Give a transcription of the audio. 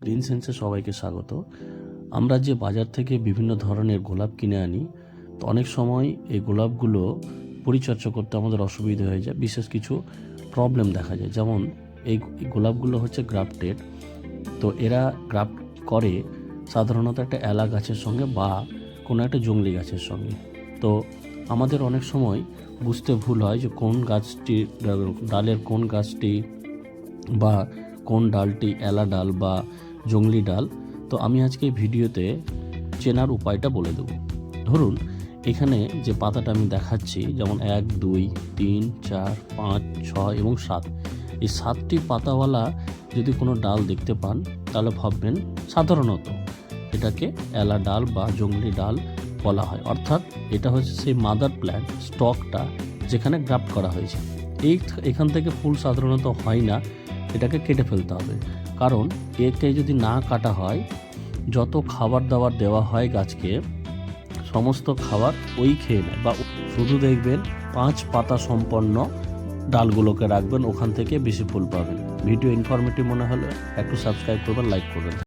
Green সেন্সে সবাইকে স্বাগত। আমরা যে বাজার থেকে বিভিন্ন ধরনের গোলাপ কিনে আনি, তো অনেক সময় এই গোলাপগুলো পরিচর্যা করতে আমাদের অসুবিধা হয়ে যায়। বিশেষ কিছু প্রবলেম দেখা যায়। যেমন এই গোলাপগুলো হচ্ছে গ্রাফটেড তো এরা গ্রাফট করে সাধারণত একটা এলা গাছের সঙ্গে বা কোনো একটা জংলি গাছের সঙ্গে। তো আমাদের অনেক সময় বুঝতে ভুল হয় যে কোন গাছটি, ডালের কোন গাছটি বা কোন ডালটি, এলা ডাল বা জংলি ডাল, তো আমি আজকে ভিডিওতে চেনার উপায়টা বলে দেবো। ধরুন, এখানে যে পাতাটা আমি দেখাচ্ছি, যেমন এক, দুই, তিন, চার, পাঁচ, ছয় এবং সাত, এই সাতটি পাতাওয়ালা যদি কোনো ডাল দেখতে পান, তাহলে ভাববেন সাধারণত এটাকে এলা ডাল বা জংলি ডাল বলা হয়। অর্থাৎ এটা হচ্ছে সেই মাদার প্ল্যান্ট, স্টকটা যেখানে গ্রাফট করা হয়েছে। এই এখান থেকে ফুল সাধারণত হয় না। এটাকে কেটে ফেলতে হবে। কারণ একে যদি না কাটা হয়, যত খাবার দাবার দেওয়া হয় গাছকে, সমস্ত খাবার ওই খেয়ে নেয়। বা শুধু দেখবেন পাঁচ পাতা সম্পন্ন ডালগুলোকে রাখবেন, ওখান থেকে বেশি ফুল পাবেন। ভিডিও ইনফরমেটিভ মনে হলে একটু সাবস্ক্রাইব করবেন লাইক করবেন।